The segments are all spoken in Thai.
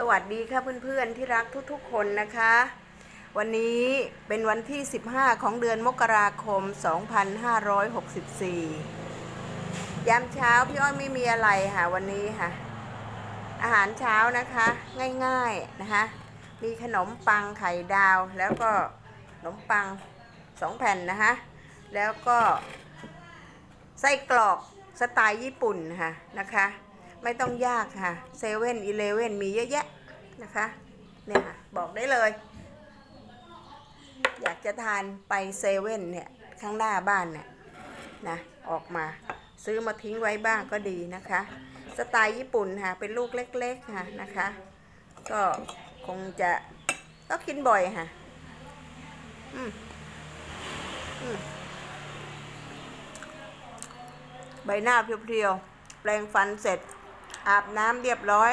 สวัสดีค่ะเพื่อนๆที่รักทุกๆคนนะคะ วันนี้เป็นวันที่ 15 ของเดือนมกราคม 2564 ยามเช้าพี่อ้อยไม่มีอะไรค่ะวันนี้ค่ะ อาหารเช้านะคะง่ายๆนะคะ มีขนมปังไข่ดาว แล้วก็ขนมปังสองแผ่นนะคะแล้วก็ไส้กรอกสไตล์ญี่ปุ่นค่ะนะคะ ไม่ต้องยากค่ะเซเว่นอีเลเว่นมีเยอะแยะนะคะ เนี่ยค่ะ บอกได้เลย อยากจะทานไปเซเว่นเนี่ย ข้างหน้าบ้านเนี่ยนะออกมาซื้อมาทิ้งไว้บ้างก็ดีนะคะ สไตล์ญี่ปุ่นค่ะ เป็นลูกเล็กๆค่ะนะคะ ก็คงจะก็กินบ่อยค่ะอืมอืมใบหน้าเพรียวๆ แปรงฟันเสร็จ อาบน้ำเรียบร้อย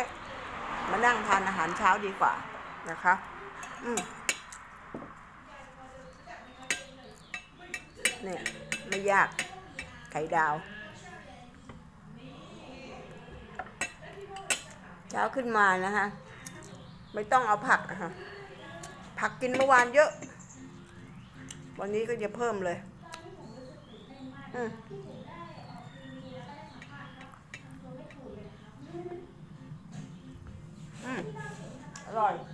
มานั่งทานอาหารเช้าดีกว่านะคะ อืมเนี่ยไม่ยาก ไข่ดาว เช้าขึ้นมานะคะไม่ต้องเอาผักนะคะผักกินเมื่อวานเยอะ วันนี้ก็จะเพิ่มเลย อืม อ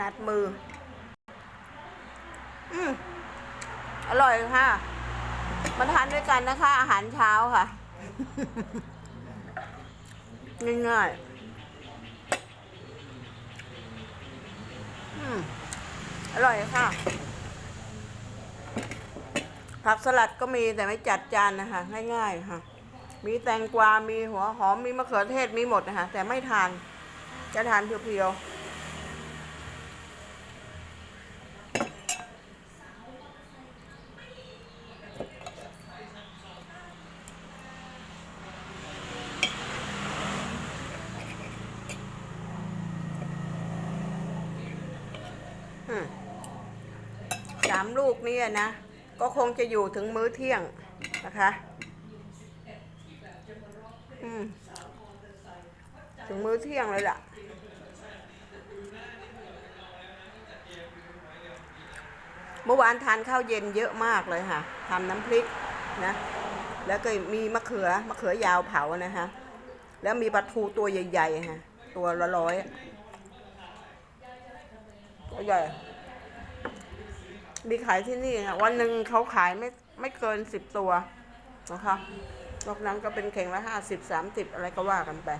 นัดมือ อืมอร่อยค่ะ มาทานด้วยกันนะคะ อาหารเช้าค่ะ ง่ายๆอืมอร่อยค่ะ ผักสลัดก็มีแต่ไม่จัดจานนะคะ ง่ายๆค่ะ มีแตงกวา มีหัวหอม มีมะเขือเทศ มีหมดนะคะ แต่ไม่ทาน จะทานเพียวๆ อืมสามลูก นี่นะ ก็คงจะอยู่ถึงมื้อเที่ยงนะคะ ถึงมื้อเที่ยงเลยล่ะ เมื่อวานทานข้าวเย็นเยอะมากเลยค่ะทำน้ำพริกนะ แล้วก็มีมะเขือมะเขือยาวเผานะคะแล้วมีปลาทูตัวใหญ่ๆค่ะตัวละร้อยตัวใหญ่ มีขายที่นี่ค่ะวันหนึ่งเขาขายไม่ไม่เกินสิบตัวนะคะนอกนั้นก็เป็นเข่งละห้าสิบสามสิบอะไรก็ว่ากันไป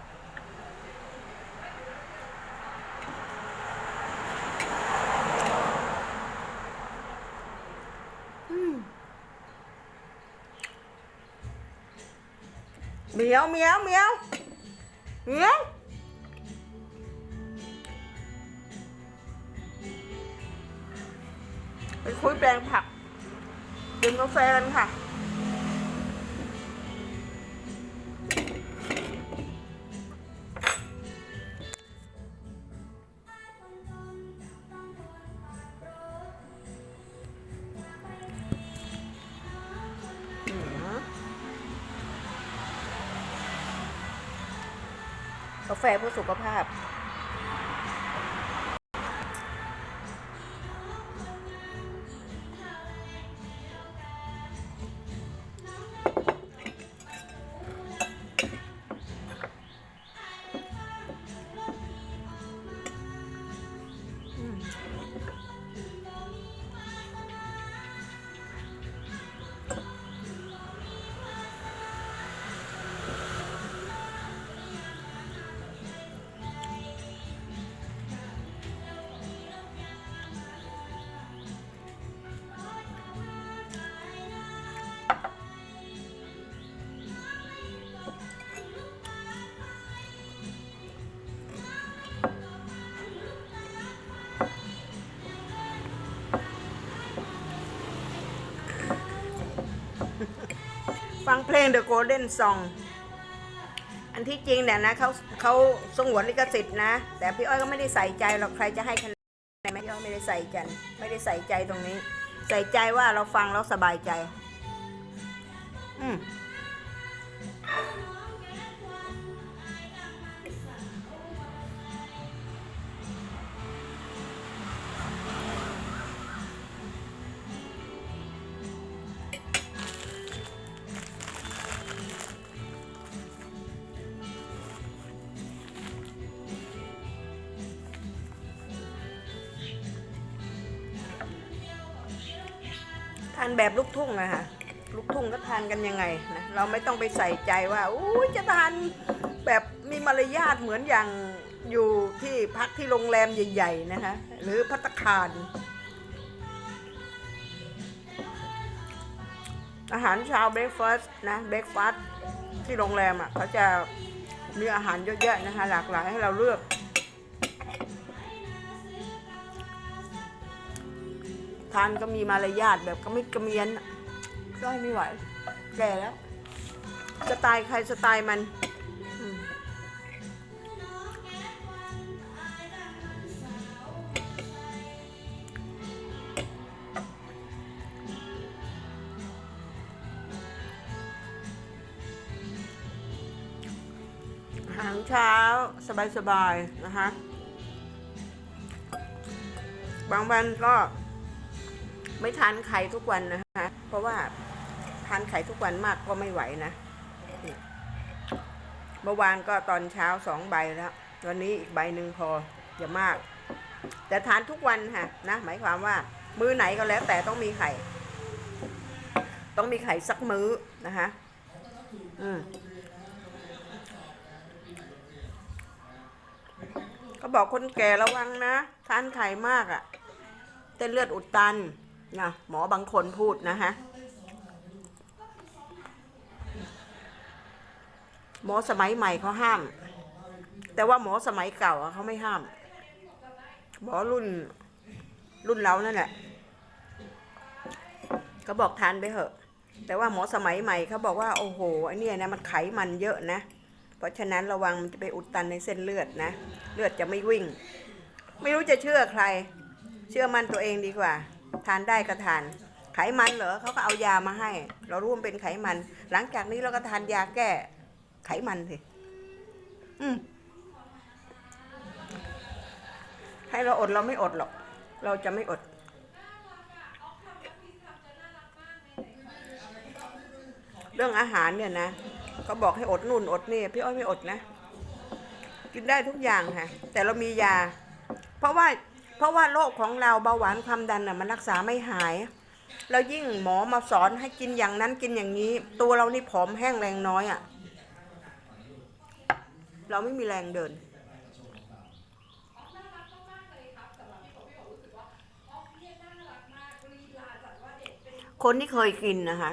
เหมียวเหมียวเหมียวเหมียว คุยแปลงผักดื่มกาแฟกันค่ะ กาแฟเพื่อสุขภาพ ฟังเพลง The Golden Song อันที่จริงเนี่ยนะเขาเขาสงวนลิขสิทธิ์นะ แต่พี่อ้อยก็ไม่ได้ใส่ใจหรอกใครจะให้คะแนนไมพี่อ้อยไม่ได้ใส่ใจไม่ได้ใส่ใจตรงนี้ ใส่ใจว่าเราฟังแล้วสบายใจ อืมานแบบลูกทุ่งอะค่ะลูกทุ่งก็ทานกันยังไงนะเราไม่ต้องไปใส่ใจว่าอุ้ยจะทานแบบมีมารยาทเหมือนอย่างอยู่ที่พักที่โรงแรมใหญ่ ๆ นะคะ หรือพัตคารอาหารเช้าเบรกฟาสต์นะเบรกฟาสต์ที่โรงแรมอะเขาจะมีอาหารเยอะแยะนะคะ หลากหลายให้เราเลือก ทานก็มีมารยาทแบบกระมิดกระเมียนก็ไม่ไหว แก่แล้วสไตล์ใครสไตล์มันอาหารเช้าสบายๆนะคะ บางวันก็ ไม่ทานไข่ทุกวันนะคะ เพราะว่าทานไข่ทุกวันมากก็ไม่ไหวนะเมื่อวานก็ตอนเช้าสองใบแล้ววันนี้อีกใบหนึ่งพออย่ามาก แต่ทานทุกวันค่ะนะหมายความว่า มื้อไหนก็แล้วแต่ต้องมีไข่ ต้องมีไข่สักมื้อนะคะ อืมก็บอกคนแก่ระวังนะ ทานไข่มากอะ่ะเต้นเลือดอุดตัน นะหมอบางคนพูดนะฮะ หมอสมัยใหม่เขาห้าม แต่ว่าหมอสมัยเก่าเขาไม่ห้าม หมอรุ่น รุ่นเรานั่นแหละเขาบอกทานไปเถอะ แต่ว่าหมอสมัยใหม่เขาบอกว่าโอ้โหไอเนี่นะมันไขมันเยอะนะ เพราะฉะนั้นระวังมันจะไปอุดตันในเส้นเลือดนะ เลือดจะไม่วิ่ง ไม่รู้จะเชื่อใคร เชื่อมันตัวเองดีกว่า ทานได้ก็ทาน ไขมันเหรอเขาก็เอายามาให้ เรารู้มันเป็นไขมัน หลังจากนี้เราก็ทานยาแก้ ไขมันสิอืมให้เราอดเราไม่อดหรอก เราจะไม่อด เรื่องอาหารเนี่ยนะเขาบอกให้อดนู่นอดนี่พี่อ้อยไม่อดนะ กินได้ทุกอย่างค่ะ แต่เรามียา เพราะว่า เพราะว่าโรคของเราเบาหวานความดันน่ะมันรักษาไม่หาย แล้วยิ่งหมอมาสอนให้กินอย่างนั้นกินอย่างนี้ ตัวเรานี่ผอมแห้งแรงน้อยอะ่ะ เราไม่มีแรงเดินคนที่เคยกินนะคะ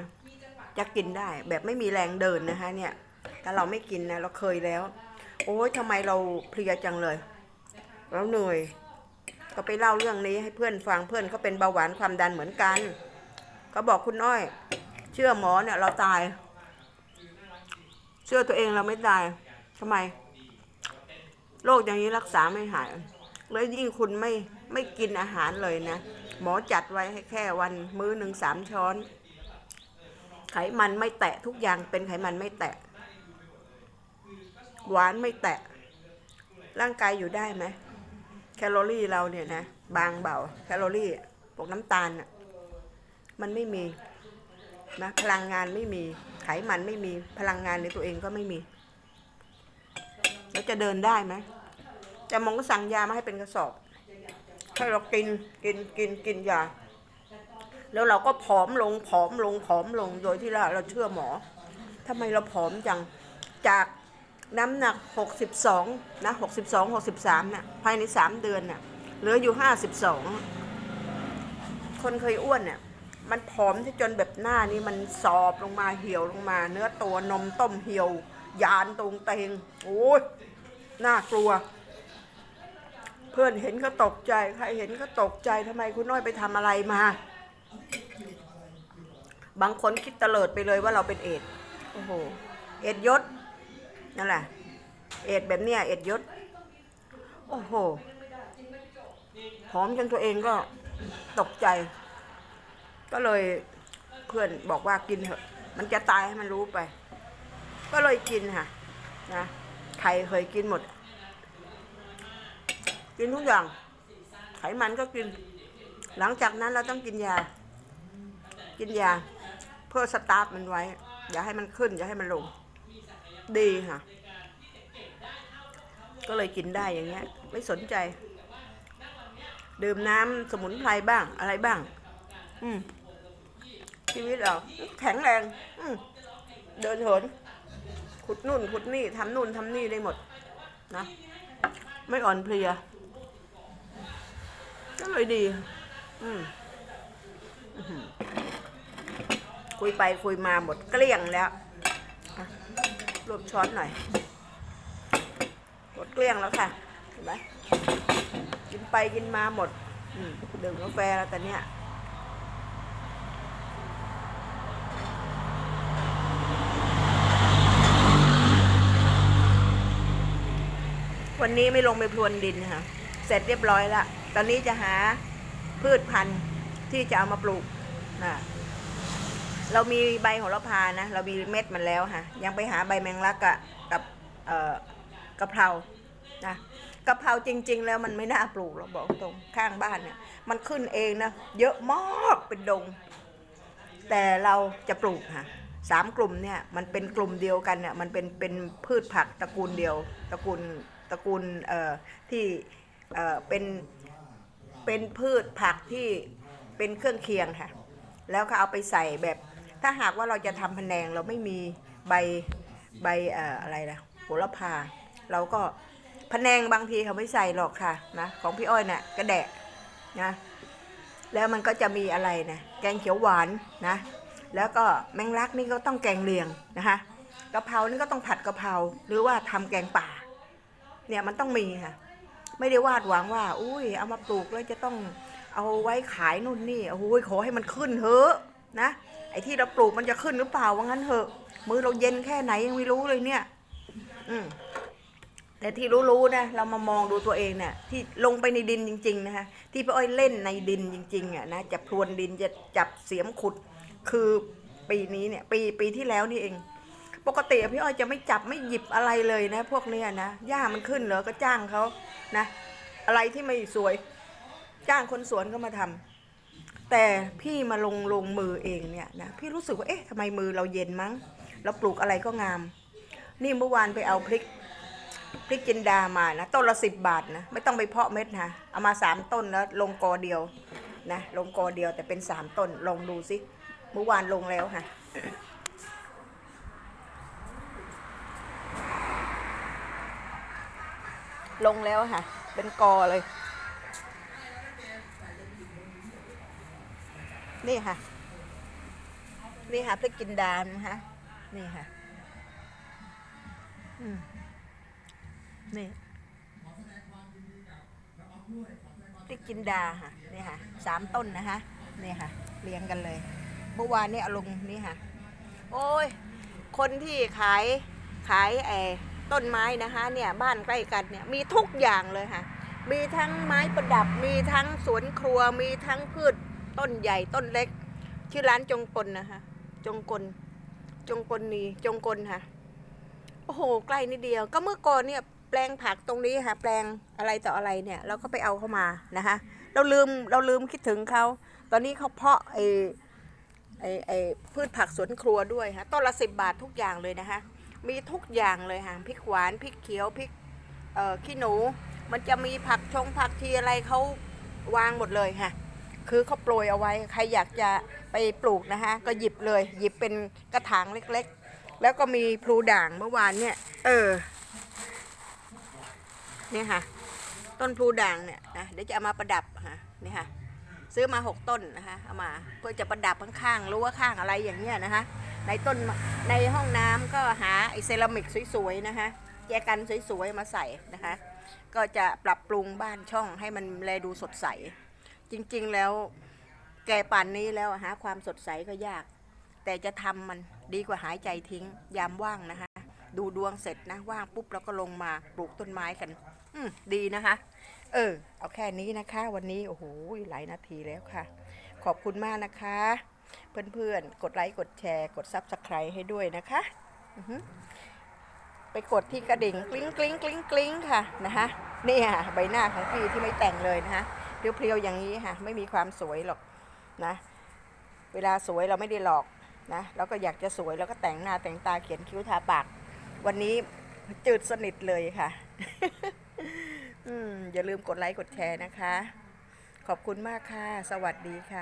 จะกินได้แบบไม่มีแรงเดินนะคะ เนี่ยแต่เราไม่กินนะเราเคยแล้ว โอ้ยทำไมเราเพลียจังเลยเราเหนื่อย ก็ไปเล่าเรื่องนี้ให้เพื่อนฟังเพื่อนเขาเป็นเบาหวานความดันเหมือนกันเขาบอกคุณน้อย เชื่อหมอเนี่ยเราตาย เชื่อตัวเองเราไม่ตายทำไมโรคอย่างนี้รักษาไม่หาย แล้วยิ่งคุณไม่ไม่กินอาหารเลยนะ หมอจัดไว้ให้แค่วันมื้อหนึ่งสามช้อน ไขมันไม่แตะทุกอย่างเป็นไขมันไม่แตะ หวานไม่แตะ ร่างกายอยู่ได้ไหม แคลอรี่เราเนี่ยนะบางเบาแคลอรี่พวกน้ำตาลน่ะมันไม่มีนะพลังงานไม่มีไขมันไม่มีพลังงานในตัวเองก็ไม่มี แล้วจะเดินได้ไหมจะมองก็สั่งยามาให้เป็นกระสอบให้เรากินกินกินกินยา แล้วเราก็ผอมลงผอมลงผอมลงโดยที่เราเราเชื่อหมอทำไมเราผอมจังจาก น้ำหนัก 62 นะ 62 63น่ะภายใน 3 เดือนน่ะเหลืออยู่ 52 คนเคยอ้วนเนี่ยมันผอมที่จนแบบหน้านี่มันสอบลงมาเหี่ยวลงมา เนื้อตัวนมต้มเหี่ยว ยานตรงเตงโอ้ยน่ากลัว เพื่อนเห็นก็ตกใจ ใครเห็นก็ตกใจทำไมคุณน้อยไปทำอะไรมา บางคนคิดเตลิดไปเลยว่าเราเป็นเอดโอ้โห เอ็ดยศ นั่นแหละ เอ็ดแบบเนี้ยเอ็ดยศ โอ้โหหอมจนตัวเองก็ตกใจ ก็เลยเพื่อนบอกว่ากินเถอะ มันจะตายให้มันรู้ไป ก็เลยกินค่ะนะใครเคยกินหมด กินทุกอย่าง ไขมันก็กิน หลังจากนั้นเราต้องกินยา กินยา เพื่อสตาร์ทมันไว้ อย่าให้มันขึ้น อย่าให้มันลง ดีค่ะ ก็เลยกินได้อย่างเงี้ย ไม่สนใจ ดื่มน้ำสมุนไพรบ้างอะไรบ้าง อืมชีวิตเราแข็งแรง อืมเดินเหินขุดนู่นขุดนี่ทำนู่นทำนี่ได้หมด นะ ไม่อ่อนเพลียก็เลยดี อืมคุยไปคุยมาหมดเกลี้ยงแล้ว รวบช้อนหน่อยหมดเกลี้ยงแล้วค่ะเห็นไหมกินไปกินมาหมดอืมดื่มกาแฟแล้วแต่เนี้ยวันนี้ไม่ลงไปพรวนดินค่ะ เสร็จเรียบร้อยละตอนนี้จะหาพืชพันธุ์ที่จะเอามาปลูกนะ เรามีใบโหระพานะ เรามีเม็ดมันแล้วค่ะ ยังไปหาใบแมงลักอะกับเอ่อกะเพรานะกะเพราจริง ๆ แล้วมันไม่น่าปลูกเราบอกตรงข้างบ้านเนี่ย มันขึ้นเองนะเยอะมากเป็นดง แต่เราจะปลูกค่ะสามกลุ่มเนี่ยมันเป็นกลุ่มเดียวกันเนี่ยมันเป็นเป็นพืชผักตระกูลเดียว ตระกูลตระกูลเอ่อที่เอ่อเป็นเป็นพืชผักที่เป็นเครื่องเคียงค่ะ แล้วก็เอาไปใส่แบบ ถ้าหากว่าเราจะทำพะแนงเราไม่มีใบใบออะไรนะโหระพา เราก็พะแนงบางทีเขาไม่ใส่หรอกค่ะนะของพี่อ้อยเนี่ยกระแดะนะแล้วมันก็จะมีอะไรนะแกงเขียวหวานนะ แล้วก็แมงลักนี่ก็ต้องแกงเลียงนะคะกะเพรานี่ก็ต้องผัดกะเพราหรือว่าทำแกงป่า เนี่ยมันต้องมีค่ะไม่ได้วาดหวังว่า อุ้ยเอามาปลูกแล้วจะต้องเอาไว้ขายนู่นนี่โอ้ยขอให้มันขึ้นเถอะนะ ไอ้ที่เราปลูกมันจะขึ้นหรือเปล่าว่างั้นเถอะ มือเราเย็นแค่ไหนยังไม่รู้เลยเนี่ย อืมแต่ที่รู้ๆนะเรามามองดูตัวเองเนี่ยที่ลงไปในดินจริง ๆ นะคะที่พี่อ้อยเล่นในดินจริงๆอะนะจะพรวนดินจะจับเสียมขุด คือปีนี้เนี่ย ปีปีที่แล้วนี่เอง ปกติพี่อ้อยจะไม่จับไม่หยิบอะไรเลยนะ พวกเนี้ยนะหญ้ามันขึ้นเหรอก็จ้างเขานะ อะไรที่ไม่สวย จ้างคนสวนก็มาทำ แต่พี่มาลงลงมือเองเนี่ยนะพี่รู้สึกว่าเอ๊ะทำไมมือเราเย็นมั้งเราปลูกอะไรก็งาม นี่เมื่อวานไปเอาพริกพริกจินดามานะต้นละสิบบาทนะไม่ต้องไปเพาะเม็ดนะเอามาสามต้นแล้วลงกอเดียวนะลงกอเดียวแต่เป็นสามต้นลองดูสิเมื่อวานลงแล้วค่ะลงแล้วค่ะ เป็นกอเลย นี่ค่ะ นี่ค่ะพริกจินดานะคะนี่ค่ะอืมนี่พริกจินดาค่ะนี่ค่ะสามต้นนะคะนี่ค่ะเรียงกันเลยเมื่อวานนี่เอาลงนี่ค่ะ โอ้ย คนที่ขายขายไอ้ต้นไม้นะคะเนี่ยบ้านใกล้กันเนี่ยมีทุกอย่างเลยค่ะ มีทั้งไม้ประดับมีทั้งสวนครัวมีทั้งพืช ต้นใหญ่ต้นเล็ก ชื่อร้านจงกลนะคะจงกลจงกลนีจงกลค่ะ โอ้โห ใกล้นิดเดียว ก็เมื่อก่อนเนี่ยแปลงผักตรงนี้ค่ะ แปลงอะไรต่ออะไรเนี่ยเราก็ไปเอาเข้ามานะคะ เราลืมเราลืมคิดถึงเขา ตอนนี้เขาเพาะไอ้ไอ้ไอพืชผักสวนครัวด้วยค่ะต้นละสิบบาททุกอย่างเลยนะคะ มีทุกอย่างเลยค่ะพริกหวานพริกเขียวพริกเอ่อขี้หนู มันจะมีผักชงผักชีอะไรเขาวางหมดเลยค่ะ คือเขาโปรยเอาไว้ ใครอยากจะไปปลูกนะคะก็หยิบเลย หยิบเป็นกระถางเล็กๆ แล้วก็มีพลูด่างเมื่อวานเนี่ย เออ เนี่ยค่ะ ต้นพลูด่างเนี่ยนะเดี๋ยวจะเอามาประดับค่ะนี่ค่ะ ซื้อมาหกต้นนะคะ เอามาเพื่อจะประดับข้างๆรั้วข้างอะไรอย่างเงี้ยนะคะ ในต้นในห้องน้ำก็หาไอเซรามิกสวยๆนะคะแจกันสวยๆมาใส่นะคะ ก็จะปรับปรุงบ้านช่องให้มันแลดูสดใส จริงๆแล้วแก่ป่านนี้แล้วอะหาความสดใสก็ยาก แต่จะทำมันดีกว่าหายใจทิ้ง ยามว่างนะคะ ดูดวงเสร็จนะว่างปุ๊บเราก็ลงมาปลูกต้นไม้กัน อืมดีนะคะ เออ เอาแค่นี้นะคะ วันนี้โอ้โหหลายนาทีแล้วค่ะ ขอบคุณมากนะคะ เพื่อนๆ กดไลค์กดแชร์ กดซับสไครต์ให้ด้วยนะคะไปกดที่กระดิ่งกลิ้งกลิ้งกลิ้งกลิ้งค่ะนะคะนี่ค่ะใบหน้าของพี่ที่ไม่แต่งเลยนะคะ เพรียวๆอย่างนี้ค่ะไม่มีความสวยหรอกนะ เวลาสวยเราไม่ได้หลอกนะเราก็อยากจะสวยเราก็แต่งหน้าแต่งตาเขียนคิ้วทาปาก วันนี้จืดสนิทเลยค่ะอย่าลืมกดไลค์กดแชร์นะคะ ขอบคุณมากค่ะ สวัสดีค่ะ